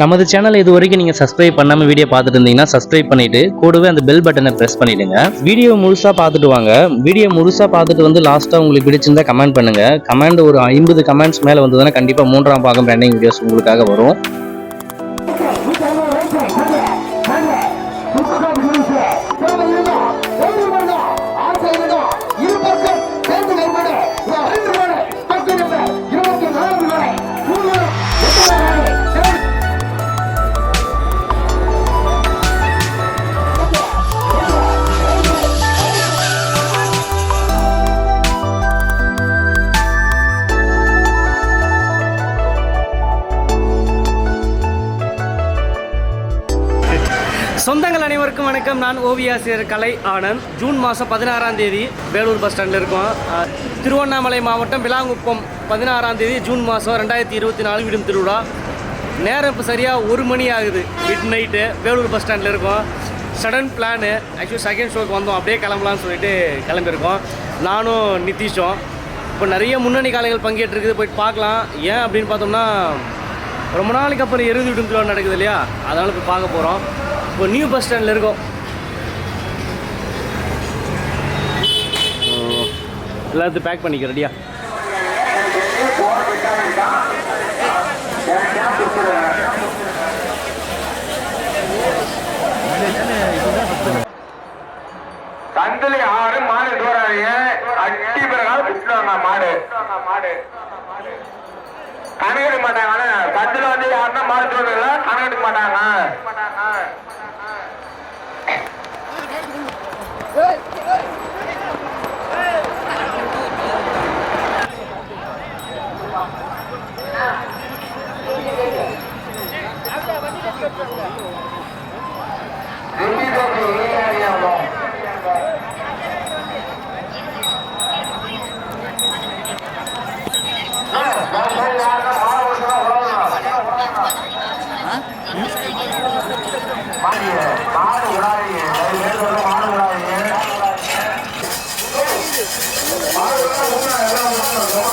நமது சேனல் இது வரைக்கும் நீங்கள் சப்ஸ்கிரைப் பண்ணாமல் வீடியோ பார்த்துட்டு இருந்தீங்கன்னா சப்ஸ்கிரைப் பண்ணிட்டு கூடவே அந்த பெல் பட்டனை ப்ரெஸ் பண்ணிடுங்க. வீடியோ முழுசாக பார்த்துட்டு வாங்க. வீடியோ முழுசாக பார்த்துட்டு வந்து லாஸ்ட்டாக உங்களுக்கு பிடிச்சிருந்தா கமெண்ட் பண்ணுங்க. கமெண்ட் ஒரு ஐம்பது கமெண்ட்ஸ் மேலே வந்ததுன்னா கண்டிப்பாக மூன்றாம் பாகம் ரன்னிங் வீடியோஸ் உங்களுக்காக வரும். வணக்கம் நான் ஓவியாசிரியர் கலை ஆனந்த். ஜூன் மாதம் பதினாறாம் தேதி வேலூர் பஸ் ஸ்டாண்டில் இருக்கோம். திருவண்ணாமலை மாவட்டம் விலாங்குப்பம் பதினாறாம் தேதி ஜூன் மாதம் ரெண்டாயிரத்தி இருபத்தி நாலு விடும் திருவிழா. நேரம் இப்போ சரியாக ஒரு மணி ஆகுது. மிட் நைட்டு வேலூர் பஸ் ஸ்டாண்டில் இருக்கோம். சடன் பிளானு ஆக்சுவலி செகண்ட் ஷோக்கு வந்தோம். அப்படியே கிளம்பலான்னு சொல்லிட்டு கிளம்பியிருக்கோம். நானும் நிதிஷும். இப்போ நிறைய முன்னணி காலைகள் பங்கேற்றிருக்குது. போயிட்டு பார்க்கலாம். ஏன் அப்படின்னு பார்த்தோம்னா ரொம்ப நாளைக்கு அப்புறம் எருது விடும் திருவிழா நடக்குது இல்லையா? அதனால் போய் பார்க்க போகிறோம் இப்போ நியூ பஸ் ஸ்டாண்டில் இருக்கோம். எல்லாத்தையும் பேக் பண்ணிக்க ரெடியா சந்திலி ஆறு மாடு தூராங்க அட்டி பிறகால விட்டுருவாங்க மாடு. மாடு கணக்கெடுக்க மாட்டாங்க சந்தில வந்து யாருன்னா மாடு தூரல கணக்கெடுக்க மாட்டாங்க. மாடு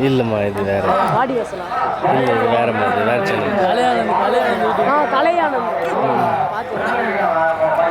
இல்லைம்மா இது வேற. வாடி இல்லை இது வேற மாதிரி வேற சேனல் ஆ கலையானந்த் பார்த்து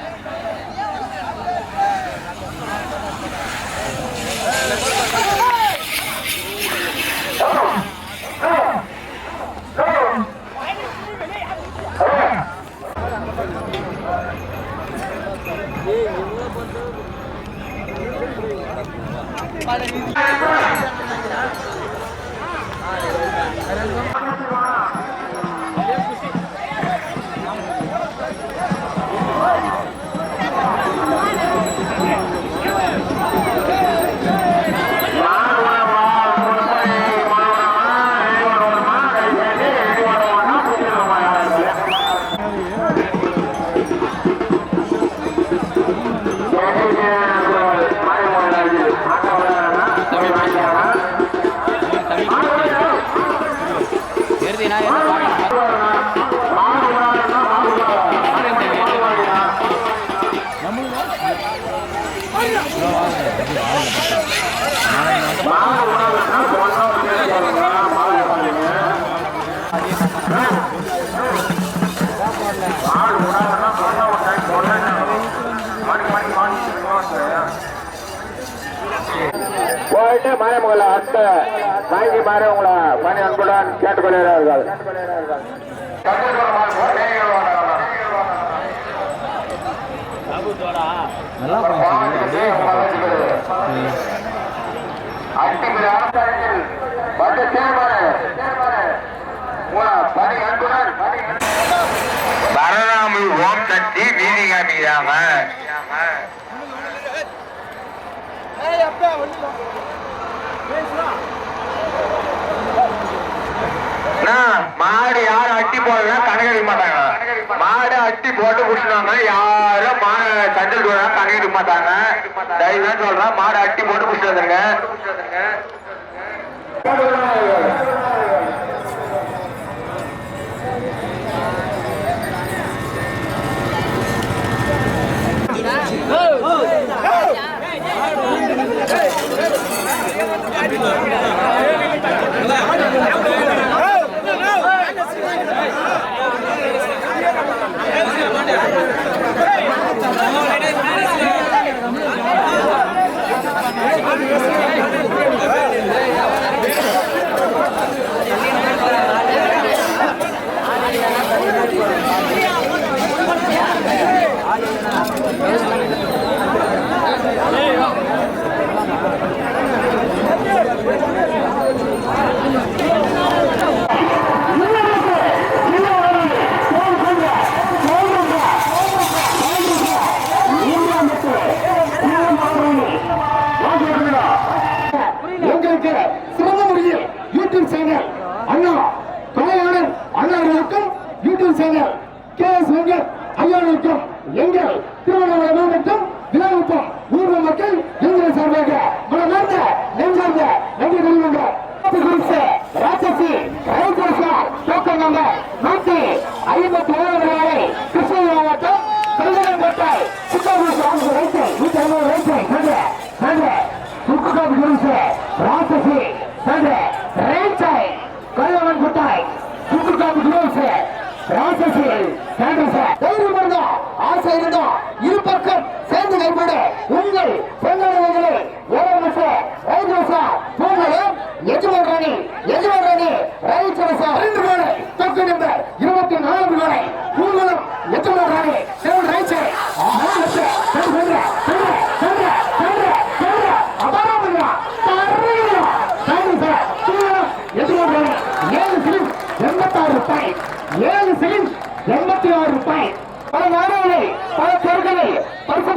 ఆ வாங்கிட்டு மாரியம்மங்களை அடுத்த வாங்கி மாறி உங்களை. பணி அன்புடன் கேட்டுக்கொள்கிறார்கள். பரராமி ஓம் சக்தி வீதி காமிக்கிறாங்க மாடு யாரும் அட்டி போடல கணக்கெடுக்க மாட்டாங்க. மாடு அட்டி போட்டு குடிச்சுனாங்க யாரும் மாடு சண்டல் போடா கணக்கெடுக்க மாட்டாங்க. தயவுதான் சொல்றேன். மாடு அட்டி போட்டு புடிச்சு வந்துருங்க. YouTube channel K S Venkat ஐயாவிற்கும் எங்கள் திருவண்ணாமலை மாவட்டம் விழாவுக்கும் ஊர்வ மக்கள் எங்கள் சார்பாக. மனமார்ந்த நெஞ்சார்ந்த நன்றி தெரிவிக்கின்றோம். ராட்சசி ரைத்தரசா டோக்கன் நம்பர் நூத்தி ஐம்பத்தி ஏழு வரை கிருஷ்ணகிரி மாவட்டம் கல்யாணக்கோட்டை சித்தாபுரம் ரைட்டு நூத்தி ஐம்பது ரைட்டு நன்றி நன்றி சுக்குகாப்பு குருசு ராட்சசி நன்றி ரைட்டை கல்யாணம் குட்டாய் சுக்குகாப்பு குருசு ராட்சசி சார் தைரியம் இருந்தா ஆசை இருந்தா இரு பக்கம் சேர்ந்து கைப்பட உங்கள் பெண்களை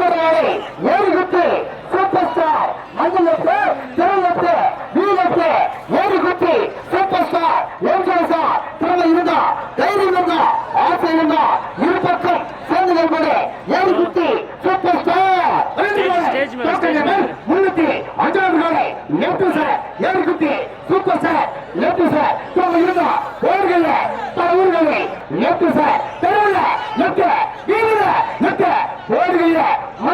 பரிசுகளை ஏழு சூப்பர் ஸ்டார் மஞ்சள் லட்டு திருவள்ளத்து வீலத்து சூப்பர் ஸ்டார் ஏஞ்சலசா திறமை இருந்தா தைரியம் இருந்தா ஆசை இருந்தா பக்கம் சேர்ந்து கொள்வது ஏழு குத்தி சூப்பர் ஸ்டார் Stage மேல, stage மேல. முன்னூத்தி அஞ்சாவது காலை லெப்ட் சார் ஏழு குத்தி சூப்பர் சார் லெப்ட் சார் திறமை இருந்தா ஊர்கள பல ஊர்களில் லெப்ட் சார் தெருவில் லெப்ட் வீதியில லெப்ட் ஓடுகையில மந்தையில் கீழில் லெப்ட் இருந்தது சூப்பர் சார் தரையில ஒரு இடம் எட்டு சரி இருபத்தி மூணு பாய் எட்டு சரி இருபத்தி மூணு பாய் திருப்பத்தூர்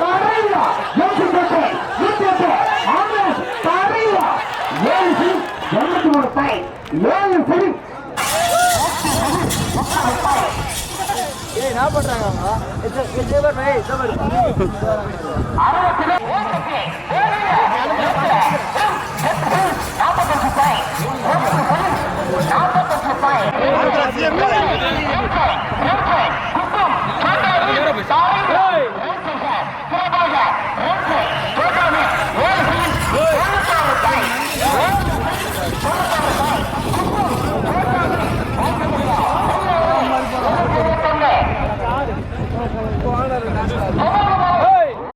தரையிலா எழுச்சி கோட்டை இருபத்தி எட்டு ஆம்புலன்ஸ் ஏழு சரி நாற்பத்தெட்டு பாயிண்ட்